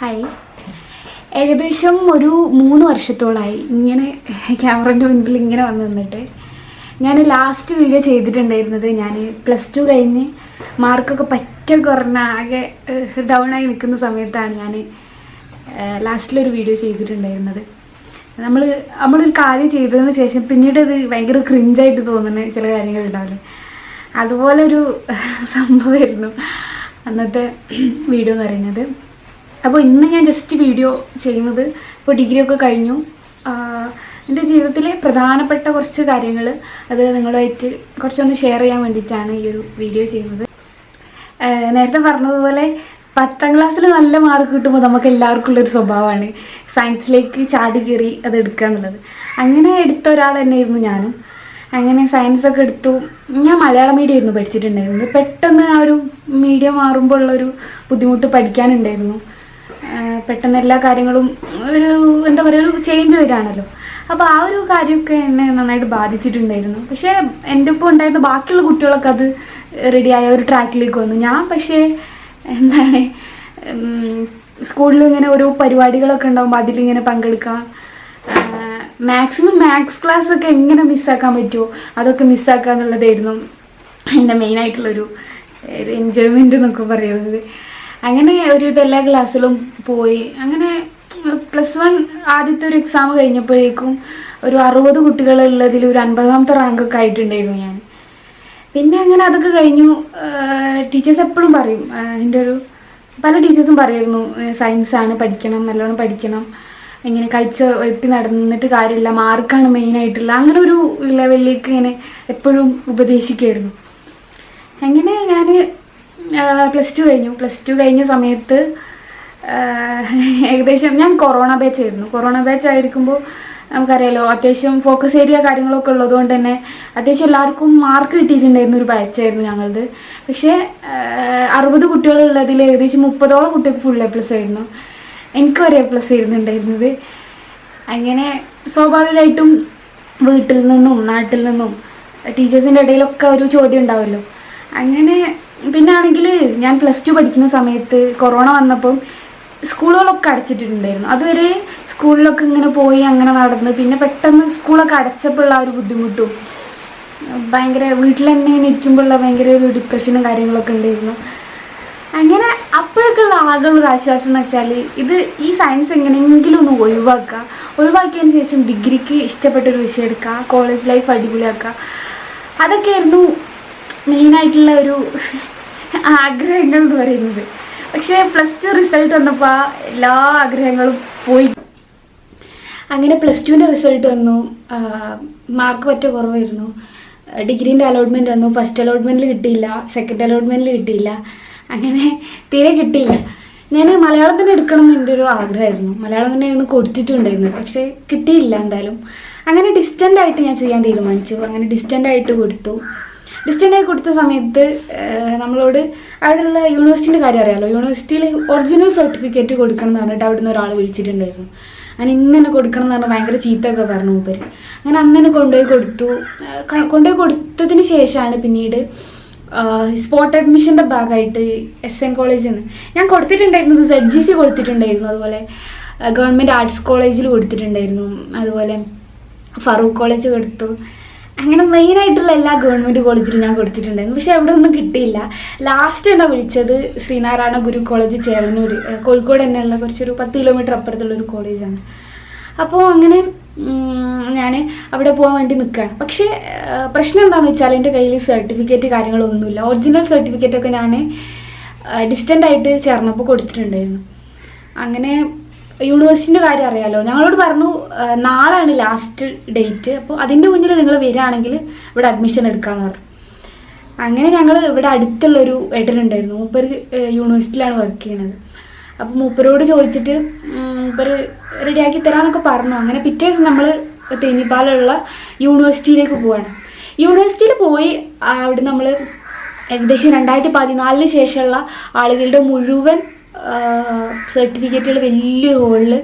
Hi ഏകദേശം ഒരു മൂന്ന് വർഷത്തോളമായി ഇങ്ങനെ ക്യാമറന്റെ മുൻപിൽ ഇങ്ങനെ വന്നു നിന്നിട്ട്. ഞാൻ ലാസ്റ്റ് വീഡിയോ ചെയ്തിട്ടുണ്ടായിരുന്നത് ഞാൻ പ്ലസ് ടു കഴിഞ്ഞ് മാർക്കൊക്കെ പറ്റ കുറഞ്ഞ ആകെ ഡൗൺ ആയി നിൽക്കുന്ന സമയത്താണ് ഞാൻ ലാസ്റ്റിലൊരു വീഡിയോ ചെയ്തിട്ടുണ്ടായിരുന്നത്. നമ്മൾ നമ്മളൊരു കാര്യം ചെയ്തതിന് ശേഷം പിന്നീട് അത് ഭയങ്കര ക്രിഞ്ചായിട്ട് തോന്നുന്ന ചില കാര്യങ്ങൾ ഉണ്ടാവില്ലേ? അതുപോലൊരു സംഭവമായിരുന്നു അന്നത്തെ വീഡിയോ എന്ന് പറയുന്നത്. അപ്പോൾ ഇന്ന് ഞാൻ ജസ്റ്റ് വീഡിയോ ചെയ്യുന്നത് ഇപ്പോൾ ഡിഗ്രി ഒക്കെ കഴിഞ്ഞു. എന്റെ ജീവിതത്തിലെ പ്രധാനപ്പെട്ട കുറച്ച് കാര്യങ്ങൾ അത് നിങ്ങളുമായിട്ട് കുറച്ചൊന്ന് ഷെയർ ചെയ്യാൻ വേണ്ടിയിട്ടാണ് ഈ ഒരു വീഡിയോ ചെയ്യുന്നത്. നേരത്തെ പറഞ്ഞതുപോലെ പത്താം ക്ലാസ്സിൽ നല്ല മാർക്ക് കിട്ടുമ്പോൾ നമുക്ക് എല്ലാവർക്കും ഉള്ളൊരു സ്വഭാവമാണ് സയൻസിലേക്ക് ചാടി കയറി അത് എടുക്കുക എന്നുള്ളത്. അങ്ങനെ എടുത്ത ഒരാൾ തന്നെയായിരുന്നു ഞാനും. അങ്ങനെ സയൻസ് ഒക്കെ എടുത്തു. ഞാൻ മലയാളം മീഡിയം ആയിരുന്നു പഠിച്ചിട്ടുണ്ടായിരുന്നത്. പെട്ടെന്ന് ആ ഒരു മീഡിയം മാറുമ്പോൾ ഉള്ളൊരു ബുദ്ധിമുട്ട് പഠിക്കാനുണ്ടായിരുന്നു. പെട്ടെന്ന് എല്ലാ കാര്യങ്ങളും ഒരു എന്താ പറയുക ഒരു ചേഞ്ച് വരികയാണല്ലോ. അപ്പോൾ ആ ഒരു കാര്യമൊക്കെ എന്നെ നന്നായിട്ട് ബാധിച്ചിട്ടുണ്ടായിരുന്നു. പക്ഷേ എന്റെ ഒപ്പം ഉണ്ടായിരുന്ന ബാക്കിയുള്ള കുട്ടികളൊക്കെ അത് റെഡിയായ ഒരു ട്രാക്കിലേക്ക് വന്നു. ഞാൻ പക്ഷേ എന്താണ് സ്കൂളിൽ ഇങ്ങനെ ഓരോ പരിപാടികളൊക്കെ ഉണ്ടാകുമ്പോൾ അതിലിങ്ങനെ പങ്കെടുക്കാം. മാക്സിമം മാത്സ് ക്ലാസ് ഒക്കെ എങ്ങനെ മിസ്സാക്കാൻ പറ്റുമോ അതൊക്കെ മിസ്സാക്കുക എന്നുള്ളതായിരുന്നു എന്റെ മെയിനായിട്ടുള്ളൊരു എൻജോയ്മെന്റ് എന്നൊക്കെ പറയുന്നത്. അങ്ങനെ ഒരു എല്ലാ ക്ലാസ്സിലും പോയി. അങ്ങനെ പ്ലസ് വൺ ആദ്യത്തെ ഒരു എക്സാം കഴിഞ്ഞപ്പോഴേക്കും ഒരു അറുപത് കുട്ടികളുള്ളതിൽ ഒരു അൻപതാമത്തെ റാങ്കൊക്കെ ആയിട്ടുണ്ടായിരുന്നു ഞാൻ. പിന്നെ അങ്ങനെ അതൊക്കെ കഴിഞ്ഞു. ടീച്ചേഴ്സ് എപ്പോഴും പറയും എന്റെ ഒരു പല ടീച്ചേഴ്സും പറയായിരുന്നു സയൻസാണ് പഠിക്കണം നല്ലോണം പഠിക്കണം. ഇങ്ങനെ കളിച്ച് ഒഴുപ്പി നടന്നിട്ട് കാര്യമില്ല മാർക്കാണ് മെയിനായിട്ടുള്ള അങ്ങനെ ഒരു ലെവലിലേക്ക് ഇങ്ങനെ എപ്പോഴും ഉപദേശിക്കുമായിരുന്നു അങ്ങനെ ഞാൻ പ്ലസ് ടു കഴിഞ്ഞു. പ്ലസ് ടു കഴിഞ്ഞ സമയത്ത് ഏകദേശം ഞാൻ കൊറോണ ബാച്ച് ആയിരുന്നു. കൊറോണ ബാച്ച് ആയിരിക്കുമ്പോൾ നമുക്കറിയാലോ അത്യാവശ്യം ഫോക്കസ് ഏരിയ കാര്യങ്ങളൊക്കെ ഉള്ളതുകൊണ്ട് തന്നെ അത്യാവശ്യം എല്ലാവർക്കും മാർക്ക് കിട്ടിയിട്ടുണ്ടായിരുന്ന ഒരു ബാച്ചായിരുന്നു ഞങ്ങളത്. പക്ഷേ അറുപത് കുട്ടികളുള്ളതിൽ ഏകദേശം മുപ്പതോളം കുട്ടികൾക്ക് ഫുൾ എ പ്ലസ് ആയിരുന്നു. എനിക്കും ഒരു എ പ്ലസ് ആയിരുന്നു ഉണ്ടായിരുന്നത്. അങ്ങനെ സ്വാഭാവികമായിട്ടും വീട്ടിൽ നിന്നും നാട്ടിൽ നിന്നും ടീച്ചേഴ്സിന്റെ ഇടയിലൊക്കെ ഒരു ചോദ്യം ഉണ്ടാവുമല്ലോ അങ്ങനെ പിന്നെ ആണെങ്കിൽ ഞാൻ പ്ലസ് ടു പഠിക്കുന്ന സമയത്ത് കൊറോണ വന്നപ്പം സ്കൂളുകളൊക്കെ അടച്ചിട്ടുണ്ടായിരുന്നു അതുവരെ സ്കൂളിലൊക്കെ ഇങ്ങനെ പോയി അങ്ങനെ നടന്ന് പിന്നെ പെട്ടെന്ന് സ്കൂളൊക്കെ അടച്ചപ്പോഴുള്ള ആ ഒരു ബുദ്ധിമുട്ടും. ഭയങ്കര വീട്ടിൽ തന്നെ ഇങ്ങനെ ഇരിക്കുമ്പോഴുള്ള ഭയങ്കര ഒരു ഡിപ്രഷനും കാര്യങ്ങളൊക്കെ ഉണ്ടായിരുന്നു. അങ്ങനെ അപ്പോഴൊക്കെ ഉള്ള ആകെയുള്ള ആശ്വാസം എന്ന് വെച്ചാൽ ഇത് ഈ സയൻസ് എങ്ങനെയെങ്കിലും ഒന്ന് ഒഴിവാക്കുക. ഒഴിവാക്കിയതിന് ശേഷം ഡിഗ്രിക്ക് ഇഷ്ടപ്പെട്ട ഒരു വിഷയം എടുക്കുക. കോളേജ് ലൈഫ് അടിപൊളിയാക്കുക. അതൊക്കെയായിരുന്നു മെയിനായിട്ടുള്ള ഒരു ആഗ്രഹങ്ങൾ എന്ന് പറയുന്നത്. പക്ഷേ പ്ലസ് ടു റിസൾട്ട് വന്നപ്പോൾ എല്ലാ ആഗ്രഹങ്ങളും പോയി. അങ്ങനെ പ്ലസ് ടുവിന്റെ റിസൾട്ട് വന്നു. മാർക്ക് പറ്റ കുറവായിരുന്നു. ഡിഗ്രീന്റെ അലോട്ട്മെന്റ് വന്നു. ഫസ്റ്റ് അലോട്ട്മെന്റിൽ കിട്ടിയില്ല. സെക്കൻഡ് അലോട്ട്മെന്റിൽ കിട്ടിയില്ല. അങ്ങനെ തീരെ കിട്ടിയില്ല. ഞാൻ മലയാളം തന്നെ എടുക്കണം എന്ന് എന്റെ ഒരു ആഗ്രഹമായിരുന്നു. മലയാളം തന്നെ ഒന്ന് കൊടുത്തിട്ടുണ്ടായിരുന്നു. പക്ഷേ കിട്ടിയില്ല എന്തായാലും. അങ്ങനെ ഡിസ്റ്റന്റ് ആയിട്ട് ഞാൻ ചെയ്യാൻ തീരുമാനിച്ചു. അങ്ങനെ ഡിസ്റ്റന്റ് ആയിട്ട് കൊടുത്തു. ഡിസ്റ്റന്റ് ആയി കൊടുത്ത സമയത്ത് നമ്മളോട് അവിടെയുള്ള യൂണിവേഴ്സിറ്റിന്റെ കാര്യം അറിയാമല്ലോ യൂണിവേഴ്സിറ്റിയിൽ ഒറിജിനൽ സർട്ടിഫിക്കറ്റ് കൊടുക്കണം എന്ന് പറഞ്ഞിട്ട് അവിടെ നിന്ന് ഒരാൾ വിളിച്ചിട്ടുണ്ടായിരുന്നു. അങ്ങനെ ഇന്ന് കൊടുക്കണം എന്ന് പറഞ്ഞാൽ ഭയങ്കര ചീത്തയൊക്കെ പറഞ്ഞു മൂപ്പര്. അങ്ങനെ അന്ന് കൊണ്ടുപോയി കൊടുത്തു. കൊണ്ടുപോയി കൊടുത്തതിന് ശേഷമാണ് പിന്നീട് സ്പോട്ട് അഡ്മിഷന്റെ ഭാഗമായിട്ട് എസ് എൻ കോളേജിൽ നിന്ന് ഞാൻ കൊടുത്തിട്ടുണ്ടായിരുന്നത് സെഡ് ജി സി കൊടുത്തിട്ടുണ്ടായിരുന്നു. അതുപോലെ ഗവൺമെന്റ് ആർട്സ് കോളേജിൽ കൊടുത്തിട്ടുണ്ടായിരുന്നു. അതുപോലെ ഫറൂഖ് കോളേജ് കൊടുത്തു. അങ്ങനെ മെയിൻ ആയിട്ടുള്ള എല്ലാ ഗവൺമെന്റ് കോളേജിലും ഞാൻ കൊടുത്തിട്ടുണ്ടായിരുന്നു. പക്ഷേ അവിടെ ഒന്നും കിട്ടിയില്ല. ലാസ്റ്റ് എന്നാ വിളിച്ചത് ശ്രീനാരായണ ഗുരു കോളേജ് ചേളന്നൂർ കോഴിക്കോട് തന്നെയുള്ള കുറച്ചൊരു പത്ത് കിലോമീറ്റർ അപ്പുറത്തുള്ള ഒരു കോളേജാണ് അപ്പോൾ അങ്ങനെ ഞാൻ അവിടെ പോകാൻ വേണ്ടി നിൽക്കുകയാണ് പക്ഷേ പ്രശ്നം എന്താണെന്ന് വെച്ചാൽ എന്റെ കയ്യിൽ സർട്ടിഫിക്കറ്റ് കാര്യങ്ങളൊന്നുമില്ല. ഒറിജിനൽ സർട്ടിഫിക്കറ്റൊക്കെ ഞാൻ ഡിസ്റ്റന്റ് ആയിട്ട് ചേർന്നപ്പോൾ കൊടുത്തിട്ടുണ്ടായിരുന്നു. അങ്ങനെ യൂണിവേഴ്സിറ്റിന്റെ കാര്യം അറിയാലോ. ഞങ്ങളോട് പറഞ്ഞു നാളെയാണ് ലാസ്റ്റ് ഡേറ്റ് അപ്പോൾ അതിന്റെ മുന്നിൽ നിങ്ങൾ വരികയാണെങ്കിൽ ഇവിടെ അഡ്മിഷൻ എടുക്കാമെന്ന് പറഞ്ഞു. അങ്ങനെ ഞങ്ങൾ ഇവിടെ അടുത്തുള്ളൊരു ഏട്ടനുണ്ടായിരുന്നു. മൂപ്പർ യൂണിവേഴ്സിറ്റിയിലാണ് വർക്ക് ചെയ്യുന്നത്. അപ്പോൾ മൂപ്പരോട് ചോദിച്ചിട്ട് മൂപ്പർ റെഡിയാക്കി തരാമെന്നൊക്കെ പറഞ്ഞു. അങ്ങനെ പിറ്റേ ദിവസം നമ്മൾ തേഞ്ഞിപ്പാലുള്ള യൂണിവേഴ്സിറ്റിയിലേക്ക് പോവാണ്. യൂണിവേഴ്സിറ്റിയിൽ പോയി അവിടെ നമ്മൾ ഏകദേശം രണ്ടായിരത്തി പതിനാലിന് ശേഷമുള്ള ആളുകളുടെ മുഴുവൻ സർട്ടിഫിക്കറ്റുകൾ വലിയ ഹോളിൽ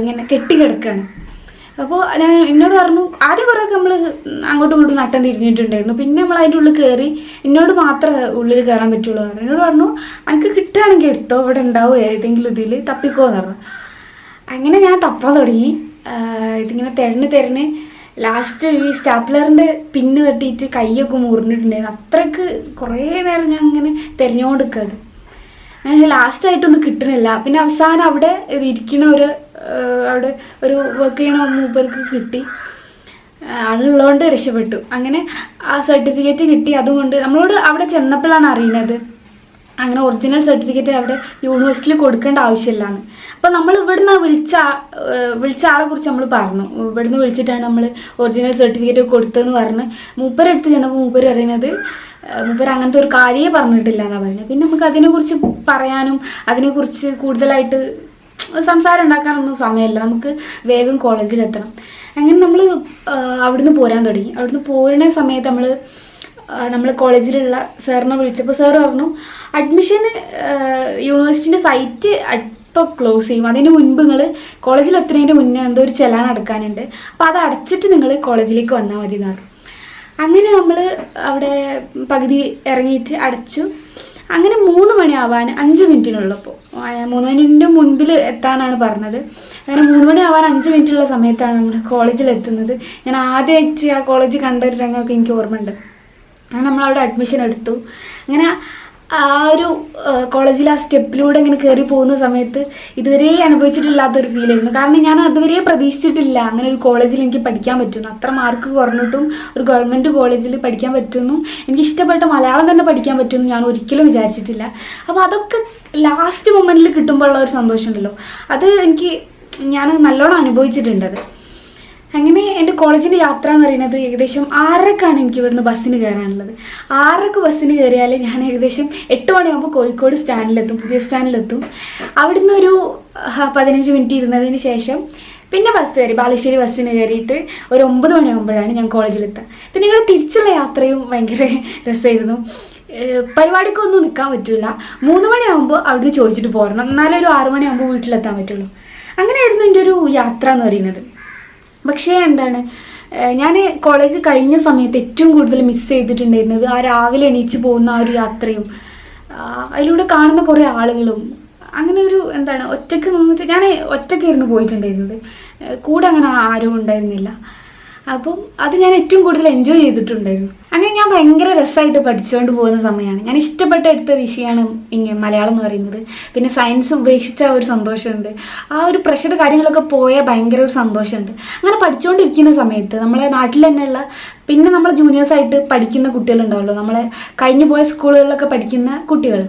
ഇങ്ങനെ കെട്ടിക്കിടക്കുകയാണ് അപ്പോൾ ഞാൻ എന്നോട് പറഞ്ഞു ആദ്യം കുറേയൊക്കെ നമ്മൾ അങ്ങോട്ടും ഇങ്ങോട്ടും നട്ടം തിരിഞ്ഞിട്ടുണ്ടായിരുന്നു. പിന്നെ നമ്മൾ അതിന്റെ ഉള്ളിൽ കയറി എന്നോട് മാത്രമേ ഉള്ളിൽ കയറാൻ പറ്റുള്ളൂ പറഞ്ഞു. എന്നോട് പറഞ്ഞു എനിക്ക് കിട്ടുകയാണെങ്കിൽ എടുത്തോ ഇവിടെ ഉണ്ടാവും ഏതെങ്കിലും ഇതിൽ തപ്പിക്കോ എന്ന് പറഞ്ഞു. അങ്ങനെ ഞാൻ തപ്പാൻ തുടങ്ങി. ഇതിങ്ങനെ തിരഞ്ഞ് തിരഞ്ഞ് ലാസ്റ്റ് ഈ സ്റ്റാപ്ലറിന്റെ പിന്ന് തട്ടിയിട്ട് കൈയൊക്കെ മുറിഞ്ഞിട്ടുണ്ടായിരുന്നു. അത്രയ്ക്ക് കുറേ നേരം ഞാൻ ഇങ്ങനെ തിരഞ്ഞുകൊണ്ട് ഞാൻ ലാസ്റ്റായിട്ടൊന്നും കിട്ടണില്ല. പിന്നെ അവസാനം അവിടെ ഇരിക്കുന്ന ഒരു അവിടെ ഒരു വർക്ക് ചെയ്യണ മൂപ്പർക്ക് കിട്ടി. അതുള്ളതുകൊണ്ട് രക്ഷപ്പെട്ടു. അങ്ങനെ ആ സർട്ടിഫിക്കറ്റ് കിട്ടി. അതുകൊണ്ട് നമ്മളോട് അവിടെ ചെന്നപ്പോഴാണ് അറിയുന്നത് അങ്ങനെ ഒറിജിനൽ സർട്ടിഫിക്കറ്റ് അവിടെ യൂണിവേഴ്സിറ്റിയിൽ കൊടുക്കേണ്ട ആവശ്യമില്ലാന്ന്. അപ്പോൾ നമ്മൾ ഇവിടുന്ന് വിളിച്ച വിളിച്ച ആളെ കുറിച്ച് നമ്മൾ പറഞ്ഞു. ഇവിടുന്ന് വിളിച്ചിട്ടാണ് നമ്മൾ ഒറിജിനൽ സർട്ടിഫിക്കറ്റ് കൊടുത്തതെന്ന് പറഞ്ഞ് മൂപ്പരെടുത്ത് ചെന്നപ്പോൾ മൂപ്പർ പറയുന്നത് മൂപ്പർ അങ്ങനത്തെ ഒരു കാര്യമേ പറഞ്ഞിട്ടില്ല എന്നാണ് പറയുന്നത് പിന്നെ നമുക്ക് അതിനെക്കുറിച്ച് പറയാനും അതിനെക്കുറിച്ച് കൂടുതലായിട്ട് സംസാരം ഉണ്ടാക്കാനൊന്നും സമയമില്ല. നമുക്ക് വേഗം കോളേജിലെത്തണം അങ്ങനെ നമ്മൾ അവിടുന്ന് പോരാൻ തുടങ്ങി. അവിടുന്ന് പോരുന്ന സമയത്ത് നമ്മൾ നമ്മൾ കോളേജിലുള്ള സാറിനെ വിളിച്ചപ്പോൾ സാർ പറഞ്ഞു അഡ്മിഷൻ യൂണിവേഴ്സിറ്റിന്റെ സൈറ്റ് ഇപ്പോൾ ക്ലോസ് ചെയ്യും. അതിന് മുൻപ് നിങ്ങൾ കോളേജിൽ എത്തുന്നതിന്റെ മുന്നേ എന്തോ ഒരു ചെലാൻ അടക്കാനുണ്ട് അപ്പോൾ അത് അടച്ചിട്ട് നിങ്ങൾ കോളേജിലേക്ക് വന്നാൽ മതി എന്ന് അങ്ങനെ നമ്മൾ അവിടെ പകുതി ഇറങ്ങിയിട്ട് അടച്ചു. അങ്ങനെ മൂന്ന് മണിയാവാൻ അഞ്ച് മിനിറ്റിനുള്ളപ്പോൾ മൂന്ന് മണിന്റെ മുൻപിൽ എത്താനാണ് പറഞ്ഞത്. അങ്ങനെ മൂന്ന് മണിയാവാൻ അഞ്ച് മിനിറ്റുള്ള സമയത്താണ് നമ്മൾ കോളേജിൽ എത്തുന്നത്. ഞാൻ ആദ്യമായിട്ട് ആ കോളേജ് കണ്ട ഒരു രംഗമൊക്കെ എനിക്ക് ഓർമ്മയുണ്ട്. നമ്മളവിടെ അഡ്മിഷൻ എടുത്തു. അങ്ങനെ ആ ഒരു കോളേജിൽ ആ സ്റ്റെപ്പിലൂടെ ഇങ്ങനെ കയറി പോകുന്ന സമയത്ത് ഇതുവരെ അനുഭവിച്ചിട്ടില്ലാത്തൊരു ഫീൽ ആയിരുന്നു. കാരണം ഞാൻ അതുവരെ പ്രതീക്ഷിച്ചിട്ടില്ല. അങ്ങനെ ഒരു കോളേജിൽ എനിക്ക് പഠിക്കാൻ പറ്റുന്നു അത്ര മാർക്ക് കുറഞ്ഞിട്ടും ഒരു ഗവൺമെന്റ് കോളേജിൽ പഠിക്കാൻ പറ്റുന്നു എനിക്ക് ഇഷ്ടപ്പെട്ട മലയാളം തന്നെ പഠിക്കാൻ പറ്റുമെന്ന് ഞാൻ ഒരിക്കലും വിചാരിച്ചിട്ടില്ല. അപ്പോൾ അതൊക്കെ ലാസ്റ്റ് മൊമെന്റിൽ കിട്ടുമ്പോഴുള്ള ഒരു സന്തോഷമുണ്ടല്ലോ. അത് എനിക്ക് ഞാൻ നല്ലോണം അനുഭവിച്ചിട്ടുണ്ടത് അങ്ങനെ എന്റെ കോളേജിന്റെ യാത്ര എന്ന് പറയുന്നത് ഏകദേശം ആറരക്കാണ് എനിക്ക് ഇവിടുന്ന് ബസ്സിന് കയറാനുള്ളത്. ആറരക്ക് ബസ്സിന് കയറിയാൽ ഞാൻ ഏകദേശം എട്ട് മണിയാകുമ്പോൾ കോഴിക്കോട് സ്റ്റാൻഡിലെത്തും പുതിയ സ്റ്റാൻഡിലെത്തും. അവിടുന്ന് ഒരു പതിനഞ്ച് മിനിറ്റ് ഇരുന്നതിന് ശേഷം പിന്നെ ബസ് കയറി ബാലുശ്ശേരി ബസ്സിന് കയറിയിട്ട് ഒരു ഒമ്പത് മണിയാകുമ്പോഴാണ് ഞാൻ കോളേജിലെത്തുക പിന്നെ ഞങ്ങൾ തിരിച്ചുള്ള യാത്രയും ഭയങ്കര രസമായിരുന്നു. പരിപാടിക്കൊന്നും നിൽക്കാൻ പറ്റില്ല മൂന്ന് മണിയാകുമ്പോൾ അവിടുന്ന് ചോദിച്ചിട്ട് പോരണം. എന്നാലേ ഒരു ആറു വീട്ടിലെത്താൻ പറ്റുള്ളൂ. അങ്ങനെയായിരുന്നു എന്റെ ഒരു യാത്ര എന്ന് പറയുന്നത്. പക്ഷേ എന്താണ് ഞാൻ കോളേജ് കഴിഞ്ഞ സമയത്ത് ഏറ്റവും കൂടുതൽ മിസ് ചെയ്തിട്ടുണ്ടായിരുന്നത് ആ രാവിലെ എണീച്ച് പോകുന്ന ആ ഒരു യാത്രയും അതിലൂടെ കാണുന്ന കുറേ ആളുകളും അങ്ങനെ ഒരു എന്താണ് ഒറ്റയ്ക്ക് നിന്നിട്ട് ഞാൻ ഒറ്റയ്ക്കായിരുന്നു പോയിട്ടുണ്ടായിരുന്നത്. കൂടെ അങ്ങനെ ആരും ഉണ്ടായിരുന്നില്ല. അപ്പം അത് ഞാൻ ഏറ്റവും കൂടുതൽ എൻജോയ് ചെയ്തിട്ടുണ്ടായിരുന്നു. അങ്ങനെ ഞാൻ ഭയങ്കര രസമായിട്ട് പഠിച്ചുകൊണ്ട് പോകുന്ന സമയമാണ് ഞാൻ ഇഷ്ടപ്പെട്ട എടുത്ത വിഷയമാണ് ഇങ്ങനെ മലയാളം എന്ന് പറയുന്നത്. പിന്നെ സയൻസ് ഉപേക്ഷിച്ച ഒരു സന്തോഷമുണ്ട്. ആ ഒരു പ്രഷർ കാര്യങ്ങളൊക്കെ പോയാൽ ഭയങ്കര ഒരു സന്തോഷമുണ്ട്. അങ്ങനെ പഠിച്ചുകൊണ്ടിരിക്കുന്ന സമയത്ത് നമ്മളെ നാട്ടിൽ തന്നെയുള്ള പിന്നെ നമ്മൾ ജൂനിയേഴ്സായിട്ട് പഠിക്കുന്ന കുട്ടികളുണ്ടാവുമല്ലോ. നമ്മളെ കഴിഞ്ഞു പോയ സ്കൂളുകളിലൊക്കെ പഠിക്കുന്ന കുട്ടികൾ.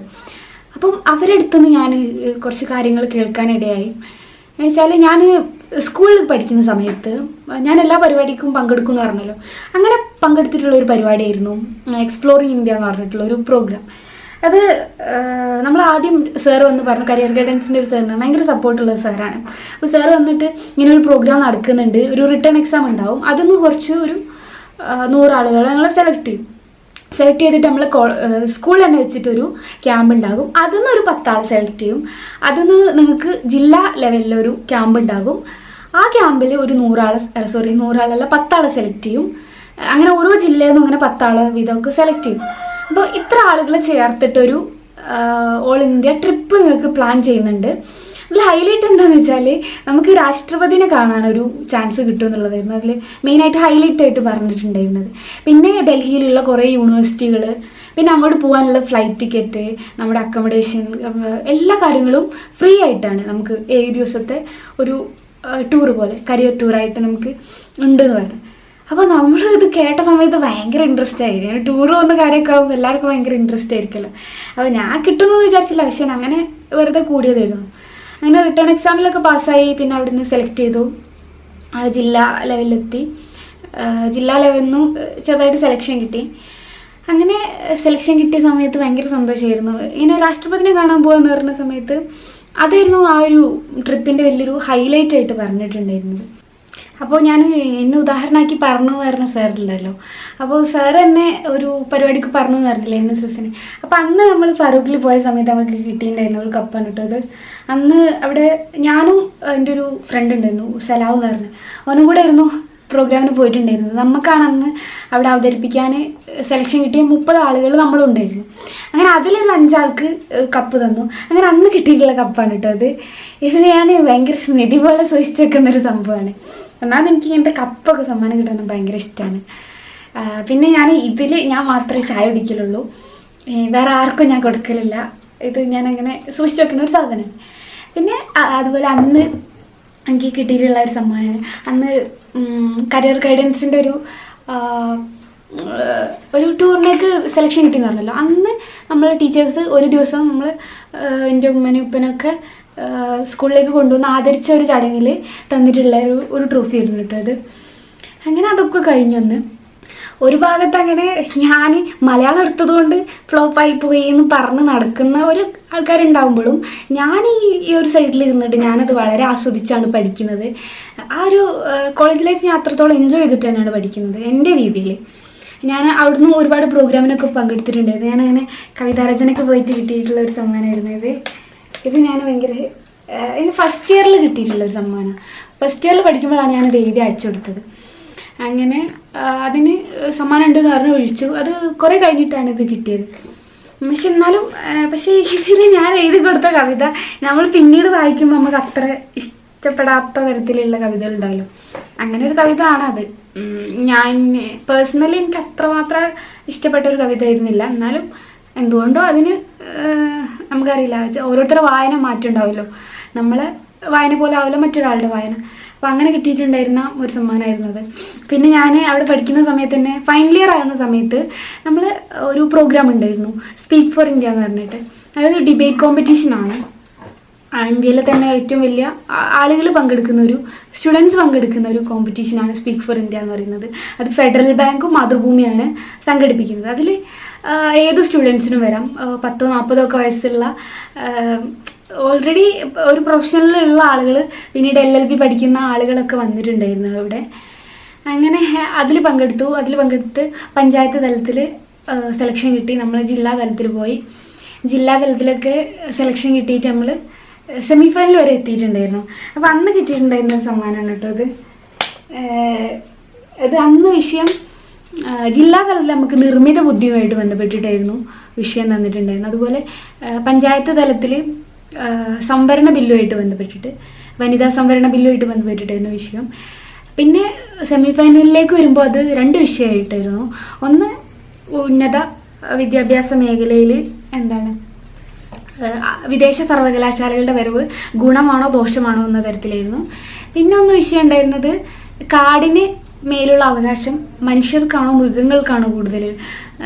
അപ്പം അവരെടുത്തുനിന്ന് ഞാൻ കുറച്ച് കാര്യങ്ങൾ കേൾക്കാനിടയായി. എന്നുവെച്ചാൽ ഞാൻ സ്കൂളിൽ പഠിക്കുന്ന സമയത്ത് ഞാൻ എല്ലാ പരിപാടിക്കും പങ്കെടുക്കും എന്ന് പറഞ്ഞല്ലോ. അങ്ങനെ പങ്കെടുത്തിട്ടുള്ള ഒരു പരിപാടിയായിരുന്നു എക്സ്പ്ലോറിങ് ഇന്ത്യ എന്ന് പറഞ്ഞിട്ടുള്ള ഒരു പ്രോഗ്രാം അത് നമ്മൾ ആദ്യം സാർ വന്ന് പറഞ്ഞു കരിയർ ഗൈഡൻസിന്റെ ഒരു സാറിന് ഭയങ്കര സപ്പോർട്ടുള്ള സാറാണ് അപ്പോൾ സാർ വന്നിട്ട് ഇങ്ങനെ ഒരു പ്രോഗ്രാം നടക്കുന്നുണ്ട്. ഒരു റിട്ടേൺ എക്സാം ഉണ്ടാവും. അതിന്ന് കുറച്ച് ഒരു നൂറാളുകളെ ഞങ്ങളെ സെലക്ട് ചെയ്യും. സെലക്ട് ചെയ്തിട്ട് നമ്മൾ സ്കൂൾ തന്നെ വെച്ചിട്ടൊരു ക്യാമ്പ് ഉണ്ടാകും. അതിന്ന് ഒരു പത്താൾ സെലക്ട് ചെയ്യും. അതിന്ന് നിങ്ങൾക്ക് ജില്ലാ ലെവലിലൊരു ക്യാമ്പ് ഉണ്ടാകും. ആ ക്യാമ്പിൽ ഒരു നൂറാളെ സോറി നൂറാളല്ല പത്താളെ സെലക്ട് ചെയ്യും. അങ്ങനെ ഓരോ ജില്ലയിൽ നിന്നും അങ്ങനെ പത്താളെ വീതമൊക്കെ സെലക്ട് ചെയ്യും. അപ്പോൾ ഇത്ര ആളുകളെ ചേർത്തിട്ടൊരു ഓൾ ഇന്ത്യ ട്രിപ്പ് നിങ്ങൾക്ക് പ്ലാൻ ചെയ്യുന്നുണ്ട്. അതിൽ ഹൈലൈറ്റ് എന്താണെന്ന് വെച്ചാൽ നമുക്ക് രാഷ്ട്രപതിനെ ഒരു ചാൻസ് കിട്ടും എന്നുള്ളതായിരുന്നു അതിൽ മെയിനായിട്ട് ഹൈലൈറ്റ് ആയിട്ട് പറഞ്ഞിട്ടുണ്ടായിരുന്നത്. പിന്നെ ഡൽഹിയിലുള്ള കുറേ യൂണിവേഴ്സിറ്റികൾ പിന്നെ അങ്ങോട്ട് പോകാനുള്ള ഫ്ലൈറ്റ് ടിക്കറ്റ് നമ്മുടെ അക്കോമഡേഷൻ എല്ലാ കാര്യങ്ങളും ഫ്രീ ആയിട്ടാണ് നമുക്ക് ഏഴ് ദിവസത്തെ ഒരു ടൂർ പോലെ കരിയർ ടൂറായിട്ട് നമുക്ക് ഉണ്ടെന്ന് പറഞ്ഞു അപ്പോൾ നമ്മൾ ഇത് കേട്ട സമയത്ത് ഭയങ്കര ഇൻട്രസ്റ്റ് ആയി. ടൂർ പോകുന്ന കാര്യമൊക്കെ ആകുമ്പോൾ എല്ലാവർക്കും ഭയങ്കര ഇൻട്രസ്റ്റ് ആയിരിക്കുമല്ലോ. അപ്പോൾ ഞാൻ കിട്ടുമെന്ന് വിചാരിച്ചില്ല. പക്ഷേ അങ്ങനെ വെറുതെ കൂടിയതായിരുന്നു. അങ്ങനെ റിട്ടേൺ എക്സാമിലൊക്കെ പാസ്സായി പിന്നെ അവിടുന്ന് സെലക്ട് ചെയ്തു. ജില്ലാ ലെവലിലെത്തി ജില്ലാ ലെവലിൽ നിന്നും ചെറുതായിട്ട് സെലക്ഷൻ കിട്ടി. അങ്ങനെ സെലക്ഷൻ കിട്ടിയ സമയത്ത് ഭയങ്കര സന്തോഷമായിരുന്നു ഇങ്ങനെ രാഷ്ട്രപതിനെ കാണാൻ പോകുമെന്ന് പറഞ്ഞ സമയത്ത് അതായിരുന്നു ആ ഒരു ട്രിപ്പിന്റെ വലിയൊരു ഹൈലൈറ്റ് ആയിട്ട് പറഞ്ഞിട്ടുണ്ടായിരുന്നത്. അപ്പോൾ ഞാൻ എന്നെ ഉദാഹരണമാക്കി പറഞ്ഞു പറഞ്ഞ സാറുണ്ടല്ലോ അപ്പോൾ സാർ എന്നെ ഒരു പരിപാടിക്ക് പറഞ്ഞു എന്ന് പറഞ്ഞില്ലേ എൻ എസ് എസിന് അപ്പോൾ അന്ന് നമ്മൾ ഫറൂഖിൽ പോയ സമയത്ത് നമുക്ക് കിട്ടിയിട്ടുണ്ടായിരുന്നു ഒരു കപ്പാണ് കേട്ടത് അന്ന് അവിടെ ഞാനും എന്റെ ഒരു ഫ്രണ്ട് ഉണ്ടായിരുന്നു സലാവ് എന്ന് പറഞ്ഞു. അവനും കൂടെ ആയിരുന്നു പ്രോഗ്രാമിന് പോയിട്ടുണ്ടായിരുന്നത്. നമുക്കാണ് അന്ന് അവിടെ അവതരിപ്പിക്കാൻ സെലക്ഷൻ കിട്ടിയ മുപ്പത് ആളുകൾ നമ്മളുണ്ടായിരുന്നു അങ്ങനെ അതിലൊരു അഞ്ചാൾക്ക് കപ്പ് തന്നു. അങ്ങനെ അന്ന് കിട്ടിയിട്ടുള്ള കപ്പാണ് കേട്ടോ അത്. ഇത് ഞാൻ ഭയങ്കര നിധി പോലെ സൂക്ഷിച്ചേക്കുന്നൊരു സംഭവമാണ് എന്നാൽ എനിക്ക് ഇങ്ങനത്തെ കപ്പൊക്കെ സമ്മാനം കിട്ടുന്നത് ഭയങ്കര ഇഷ്ടമാണ് പിന്നെ ഞാൻ ഇതിൽ ഞാൻ മാത്രമേ ചായ കുടിക്കലുള്ളൂ. വേറെ ആർക്കും ഞാൻ കൊടുക്കലില്ല. ഇത് ഞാൻ അങ്ങനെ സൂക്ഷിച്ചു വെക്കുന്ന ഒരു സാധനമാണ് പിന്നെ അതുപോലെ അന്ന് എനിക്ക് കിട്ടിയിട്ടുള്ള ഒരു സമ്മാനമാണ് അന്ന് കരിയർ ഗൈഡൻസിന്റെ ഒരു ഒരു ടൂറിനേക്ക് സെലക്ഷൻ കിട്ടിയെന്ന് പറഞ്ഞല്ലോ. അന്ന് നമ്മൾ ടീച്ചേഴ്സ് ഒരു ദിവസം നമ്മൾ എന്റെ ഉമ്മനും ഉപ്പനൊക്കെ സ്കൂളിലേക്ക് കൊണ്ടുവന്ന് ആദരിച്ച ഒരു ചടങ്ങിൽ തന്നിട്ടുള്ള ഒരു ഒരു ട്രോഫി ആയിരുന്നു കേട്ടോ അത്. അങ്ങനെ അതൊക്കെ കഴിഞ്ഞൊന്ന് ഒരു ഭാഗത്ത് അങ്ങനെ ഞാൻ മലയാളം എടുത്തതുകൊണ്ട് ഫ്ലോപ്പായി പോയി എന്ന് പറഞ്ഞ് നടക്കുന്ന ഒരു ആൾക്കാരുണ്ടാകുമ്പോഴും ഞാൻ ഈ ഒരു സൈഡിൽ ഇരുന്നിട്ട് ഞാനത് വളരെ ആസ്വദിച്ചാണ് പഠിക്കുന്നത്. ആ ഒരു കോളേജ് ലൈഫ് ഞാൻ അത്രത്തോളം എൻജോയ് ചെയ്തിട്ട് തന്നെയാണ് പഠിക്കുന്നത് എന്റെ രീതിയിൽ. ഞാൻ അവിടുന്ന് ഒരുപാട് പ്രോഗ്രാമിനൊക്കെ പങ്കെടുത്തിട്ടുണ്ടായിരുന്നു. ഞാനങ്ങനെ കവിതാരചനയ്ക്ക് പോയിട്ട് കിട്ടിയിട്ടുള്ള ഒരു സമ്മാനമായിരുന്നു ഇത്. ഇത് ഞാൻ ഭയങ്കര എന്റെ ഫസ്റ്റ് ഇയറിൽ കിട്ടിയിട്ടുള്ളൊരു സമ്മാനം ഫസ്റ്റ് ഇയറിൽ പഠിക്കുമ്പോഴാണ് ഞാനത് എഴുതി അയച്ചു കൊടുത്തത്. അങ്ങനെ അതിന് സമ്മാനം ഉണ്ടെന്ന് പറഞ്ഞ് ഒഴിച്ചു. അത് കുറേ കഴിഞ്ഞിട്ടാണ് ഇത് കിട്ടിയത്. പക്ഷെ എന്നാലും പക്ഷേ ഇതിൽ ഞാൻ എഴുതി കൊടുത്ത കവിത നമ്മൾ പിന്നീട് വായിക്കുമ്പോൾ നമുക്ക് അത്ര ഇഷ്ടപ്പെടാത്ത തരത്തിലുള്ള കവിതകൾ ഉണ്ടാവും അങ്ങനെ ഒരു കവിത ആണത് ഞാൻ പേഴ്സണലി എനിക്ക് അത്രമാത്രം ഇഷ്ടപ്പെട്ട ഒരു കവിത ആയിരുന്നില്ല എന്നാലും എന്തുകൊണ്ടോ അതിന് നമുക്കറിയില്ല. ഓരോരുത്തരുടെ വായന മാറ്റം ഉണ്ടാവുമല്ലോ നമ്മളെ വായന പോലെ ആവില്ല മറ്റൊരാളുടെ വായന. അപ്പോൾ അങ്ങനെ കിട്ടിയിട്ടുണ്ടായിരുന്ന ഒരു സമ്മാനമായിരുന്നു അത് പിന്നെ ഞാൻ അവിടെ പഠിക്കുന്ന സമയത്ത് തന്നെ ഫൈനൽ ഇയർ ആകുന്ന സമയത്ത് നമ്മൾ ഒരു പ്രോഗ്രാം ഉണ്ടായിരുന്നു. സ്പീക്ക് ഫോർ ഇന്ത്യ എന്ന് പറഞ്ഞിട്ട്. അതായത് ഡിബേറ്റ് കോമ്പറ്റീഷനാണ് ഇന്ത്യയിലെ തന്നെ ഏറ്റവും വലിയ ആളുകൾ പങ്കെടുക്കുന്ന ഒരു സ്റ്റുഡൻസ് പങ്കെടുക്കുന്ന ഒരു കോമ്പറ്റീഷനാണ് സ്പീക്ക് ഫോർ ഇന്ത്യ എന്ന് പറയുന്നത്. അത് ഫെഡറൽ ബാങ്കും മാതൃഭൂമിയാണ് സംഘടിപ്പിക്കുന്നത്. അതിൽ ഏത് സ്റ്റുഡൻസിനും വരാം. പത്തോ നാൽപ്പതോ ഒക്കെ വയസ്സുള്ള ഓൾറെഡി ഒരു പ്രൊഫഷണലിലുള്ള ആളുകൾ പിന്നീട് എൽ എൽ ബി പഠിക്കുന്ന ആളുകളൊക്കെ വന്നിട്ടുണ്ടായിരുന്നു അവിടെ. അങ്ങനെ അതിൽ പങ്കെടുത്തു. അതിൽ പങ്കെടുത്ത് പഞ്ചായത്ത് തലത്തിൽ സെലക്ഷൻ കിട്ടി. നമ്മൾ ജില്ലാ തലത്തിൽ പോയി. ജില്ലാ തലത്തിലൊക്കെ സെലക്ഷൻ കിട്ടിയിട്ട് നമ്മൾ സെമി ഫൈനൽ വരെ എത്തിയിട്ടുണ്ടായിരുന്നു. അപ്പോൾ അന്ന് കിട്ടിയിട്ടുണ്ടായിരുന്ന സമ്മാനമാണ് കേട്ടോ അത്. അത് അന്ന് വിഷയം ജില്ലാ തലത്തിൽ നമുക്ക് നിർമ്മിത ബുദ്ധിയുമായിട്ട് ബന്ധപ്പെട്ടിട്ടായിരുന്നു വിഷയം തന്നിട്ടുണ്ടായിരുന്നു അതുപോലെ പഞ്ചായത്ത് തലത്തിൽ സംവരണ ബില്ലുമായിട്ട് ബന്ധപ്പെട്ടിട്ട് വനിതാ സംവരണ ബില്ലുമായിട്ട് ബന്ധപ്പെട്ടിട്ടായിരുന്നു വിഷയം. പിന്നെ സെമി ഫൈനലിലേക്ക് വരുമ്പോൾ അത് രണ്ട് വിഷയമായിട്ടായിരുന്നു. ഒന്ന് ഉന്നത വിദ്യാഭ്യാസ മേഖലയിൽ എന്താണ് വിദേശ സർവകലാശാലകളുടെ വരവ് ഗുണമാണോ ദോഷമാണോ എന്ന തരത്തിലായിരുന്നു. പിന്നെ ഒന്ന് വിഷയം ഉണ്ടായിരുന്നത് കാടിന് മേലുള്ള അവകാശം മനുഷ്യർക്കാണോ മൃഗങ്ങൾക്കാണോ കൂടുതൽ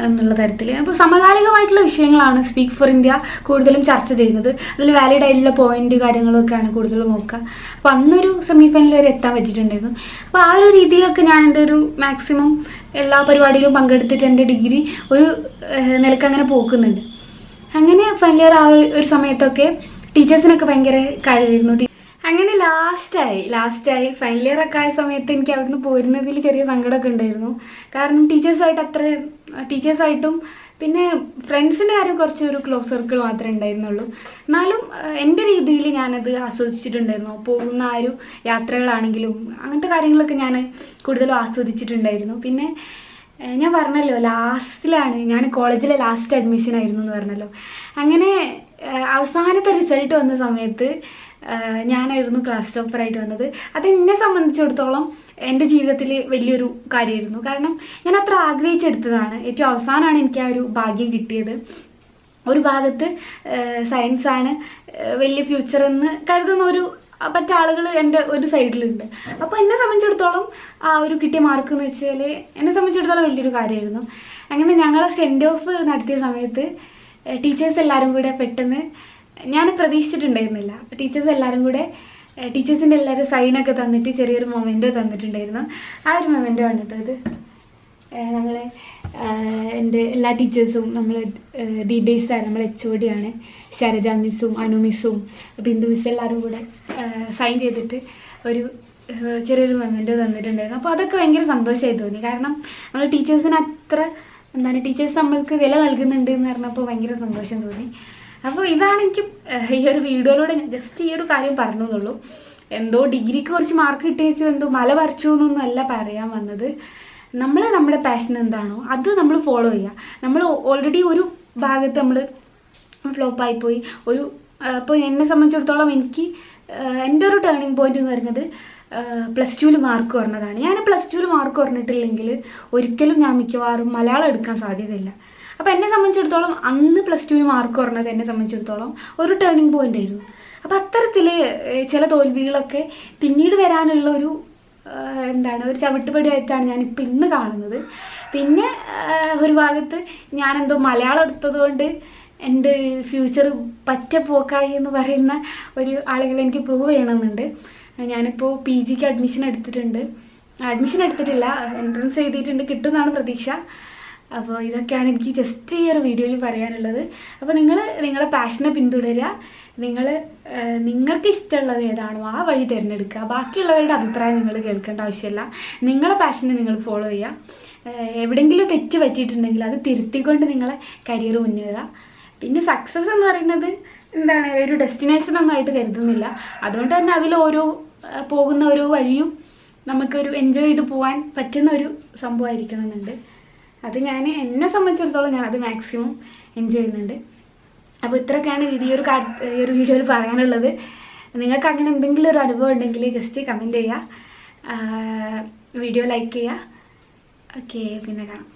എന്നുള്ള തരത്തിൽ. അപ്പോൾ സമകാലികമായിട്ടുള്ള വിഷയങ്ങളാണ് സ്പീക്ക് ഫോർ ഇന്ത്യ കൂടുതലും ചർച്ച ചെയ്യുന്നത്. അതിൽ വാലിഡ് ആയിട്ടുള്ള പോയിന്റ് കാര്യങ്ങളൊക്കെയാണ് കൂടുതലും നോക്കുക. അപ്പോൾ അന്നൊരു സെമി ഫൈനൽ വരെ എത്താൻ പറ്റിയിട്ടുണ്ടായിരുന്നു അപ്പോൾ ആ ഒരു രീതിയിലൊക്കെ ഞാൻ എന്റെ ഒരു മാക്സിമം എല്ലാ പരിപാടിയിലും പങ്കെടുത്തിട്ട് എന്റെ ഡിഗ്രി ഒരു നിലയ്ക്ക് അങ്ങനെ പോക്കുന്നുണ്ട്. അങ്ങനെ ഫൈനൽ ഇയർ ആ ഒരു സമയത്തൊക്കെ ടീച്ചേഴ്സിനൊക്കെ ഭയങ്കര കാര്യമായിരുന്നു. അങ്ങനെ ലാസ്റ്റായി ലാസ്റ്റായി ഫൈനൽ ഇയർ ഒക്കെ ആയ സമയത്ത് എനിക്ക് അവിടുന്ന് പോരുന്നതിൽ ചെറിയ സങ്കടമൊക്കെ ഉണ്ടായിരുന്നു. കാരണം ടീച്ചേഴ്സായിട്ട് അത്ര ടീച്ചേഴ്സായിട്ടും പിന്നെ ഫ്രണ്ട്സിന്റെ കാര്യം കുറച്ച് ഒരു ക്ലോസ് സർക്കിൾ മാത്രമേ ഉണ്ടായിരുന്നുള്ളൂ. എന്നാലും എന്റെ രീതിയിൽ ഞാനത് ആസ്വദിച്ചിട്ടുണ്ടായിരുന്നു. പോകുന്ന ആ ഒരു യാത്രകളാണെങ്കിലും അങ്ങനത്തെ കാര്യങ്ങളൊക്കെ ഞാൻ കൂടുതലും ആസ്വദിച്ചിട്ടുണ്ടായിരുന്നു. പിന്നെ ഞാൻ പറഞ്ഞല്ലോ ലാസ്റ്റിലാണ്. ഞാൻ കോളേജിലെ ലാസ്റ്റ് അഡ്മിഷൻ ആയിരുന്നു എന്ന് പറഞ്ഞല്ലോ. അങ്ങനെ അവസാനത്തെ റിസൾട്ട് വന്ന സമയത്ത് ഞാനായിരുന്നു ക്ലാസ് ടോപ്പറായിട്ട് വന്നത്. അത് എന്നെ സംബന്ധിച്ചിടത്തോളം എന്റെ ജീവിതത്തിൽ വലിയൊരു കാര്യമായിരുന്നു. കാരണം ഞാൻ അത്ര ആഗ്രഹിച്ചെടുത്തതാണ്. ഏറ്റവും അവസാനമാണ് എനിക്ക് ആ ഒരു ഭാഗ്യം കിട്ടിയത്. ഒരു ഭാഗത്ത് സയൻസാണ് വലിയ ഫ്യൂച്ചർ എന്ന് കരുതുന്ന ഒരു മറ്റ ആളുകൾ എന്റെ ഒരു സൈഡിലുണ്ട്. അപ്പോൾ എന്നെ സംബന്ധിച്ചിടത്തോളം ആ ഒരു കിട്ടിയ മാർക്ക് എന്ന് വെച്ചാൽ എന്നെ സംബന്ധിച്ചിടത്തോളം വലിയൊരു കാര്യമായിരുന്നു. അങ്ങനെ ഞങ്ങൾ സെൻഡ് ഓഫ് നടത്തിയ സമയത്ത് ടീച്ചേഴ്സ് എല്ലാവരും കൂടെ പെട്ടെന്ന് ഞാൻ പ്രതീക്ഷിച്ചിട്ടുണ്ടായിരുന്നില്ല. അപ്പോൾ ടീച്ചേഴ്സ് എല്ലാവരും കൂടെ ടീച്ചേഴ്സിന്റെ എല്ലാവരും സൈനൊക്കെ തന്നിട്ട് ചെറിയൊരു മൊമെന്റോ തന്നിട്ടുണ്ടായിരുന്നു. ആ ഒരു മൊമെന്റോ ആണ് ഇത്. നമ്മൾ എന്റെ എല്ലാ ടീച്ചേഴ്സും നമ്മൾ ദീപേസ് സാർ നമ്മൾ എച്ച് ഒ ഡി ആണ്. ശരജ മിസ്സും അനു മിസ്സും ബിന്ദു മിസ്സും എല്ലാവരും കൂടെ സൈൻ ചെയ്തിട്ട് ഒരു ചെറിയൊരു മൊമെന്റ് തന്നിട്ടുണ്ടായിരുന്നു. അപ്പോൾ അതൊക്കെ ഭയങ്കര സന്തോഷമായി തോന്നി. കാരണം നമ്മൾ ടീച്ചേഴ്സിന് അത്ര എന്താണ് ടീച്ചേഴ്സ് നമ്മൾക്ക് വില നൽകുന്നുണ്ട് എന്ന് പറഞ്ഞപ്പോൾ ഭയങ്കര സന്തോഷം തോന്നി. അപ്പോൾ ഇതാണ് എനിക്ക് ഈ ഒരു വീഡിയോയിലൂടെ ജസ്റ്റ് ഈ ഒരു കാര്യം പറഞ്ഞു എന്തോ ഡിഗ്രിക്ക് കുറച്ച് മാർക്ക് കിട്ടിയച്ചു എന്തോ മല പറിച്ചു എന്നൊന്നും അല്ല പറയാൻ വന്നത്. നമ്മൾ നമ്മുടെ പാഷൻ എന്താണോ അത് നമ്മൾ ഫോളോ ചെയ്യുക. നമ്മൾ ഓൾറെഡി ഒരു ഭാഗത്ത് നമ്മൾ ഫ്ലോപ്പായി പോയി. ഒരു അപ്പോൾ എന്നെ സംബന്ധിച്ചിടത്തോളം എനിക്ക് എന്റെ ഒരു ടേണിംഗ് പോയിന്റ് എന്ന് പറയുന്നത് പ്ലസ് ടുവിൽ മാർക്ക് കുറഞ്ഞതാണ്. ഞാൻ പ്ലസ് ടുവിൽ മാർക്ക് കുറഞ്ഞിട്ടില്ലെങ്കിൽ ഒരിക്കലും ഞാൻ മിക്കവാറും മലയാളം എടുക്കാൻ സാധ്യതയില്ല. അപ്പോൾ എന്നെ സംബന്ധിച്ചിടത്തോളം അന്ന് പ്ലസ് ടുവിന് മാർക്ക് കുറഞ്ഞത് എന്നെ സംബന്ധിച്ചിടത്തോളം ഒരു ടേണിംഗ് പോയിന്റ് ആയിരുന്നു. അപ്പോൾ അത്തരത്തിൽ ചില തോൽവികളൊക്കെ പിന്നീട് വരാനുള്ള ഒരു എന്താണ് ഒരു ചവിട്ടുപടിയായിട്ടാണ് ഞാൻ ഇപ്പം ഇന്ന് കാണുന്നത്. പിന്നെ ഒരു ഭാഗത്ത് ഞാനെന്തോ മലയാളം എടുത്തത് കൊണ്ട് എന്റെ ഫ്യൂച്ചർ പറ്റ പോക്കായി എന്ന് പറയുന്ന ഒരു ആളുകളെ എനിക്ക് പ്രൂവ് ചെയ്യണമെന്നുണ്ട്. ഞാനിപ്പോൾ പി ജിക്ക് അഡ്മിഷൻ എടുത്തിട്ടുണ്ട്. അഡ്മിഷൻ എടുത്തിട്ടില്ല എൻട്രൻസ് എഴുതിയിട്ടുണ്ട് കിട്ടുമെന്നാണ് പ്രതീക്ഷ. അപ്പോൾ ഇതൊക്കെയാണ് എനിക്ക് ജസ്റ്റ് ഈ ഒരു വീഡിയോയിൽ പറയാനുള്ളത്. അപ്പോൾ നിങ്ങൾ നിങ്ങളുടെ പാഷനെ പിന്തുടരുക. നിങ്ങൾ നിങ്ങൾക്ക് ഇഷ്ടമുള്ളത് ഏതാണോ ആ വഴി തിരഞ്ഞെടുക്കുക. ബാക്കിയുള്ളവരുടെ അഭിപ്രായം നിങ്ങൾ കേൾക്കേണ്ട ആവശ്യമില്ല. നിങ്ങളെ പാഷനെ നിങ്ങൾ ഫോളോ ചെയ്യുക. എവിടെയെങ്കിലും തെറ്റ് പറ്റിയിട്ടുണ്ടെങ്കിൽ അത് തിരുത്തിക്കൊണ്ട് നിങ്ങളെ കരിയർ മുന്നേറുക. പിന്നെ സക്സസ് എന്ന് പറയുന്നത് എന്താണ് ഒരു ഡെസ്റ്റിനേഷൻ ഒന്നായിട്ട് കരുതുന്നില്ല. അതുകൊണ്ട് തന്നെ അതിൽ ഓരോ പോകുന്ന ഓരോ വഴിയും നമുക്കൊരു എൻജോയ് ചെയ്ത് പോകാൻ പറ്റുന്ന ഒരു സംഭവമായിരിക്കണമെന്നുണ്ട്. അത് ഞാൻ എന്നെ സംബന്ധിച്ചിടത്തോളം ഞാൻ അത് മാക്സിമം എൻജോയ് ചെയ്യുന്നുണ്ട്. അപ്പോൾ ഇത്രയൊക്കെയാണ് ഇത് ഈ ഒരു ഈ ഒരു വീഡിയോയിൽ പറയാനുള്ളത്. നിങ്ങൾക്ക് അങ്ങനെ എന്തെങ്കിലും ഒരു അനുഭവം ഉണ്ടെങ്കിൽ ജസ്റ്റ് കമന്റ് ചെയ്യുക. വീഡിയോ ലൈക്ക് ചെയ്യുക. ഓക്കെ പിന്നെ കാണാം.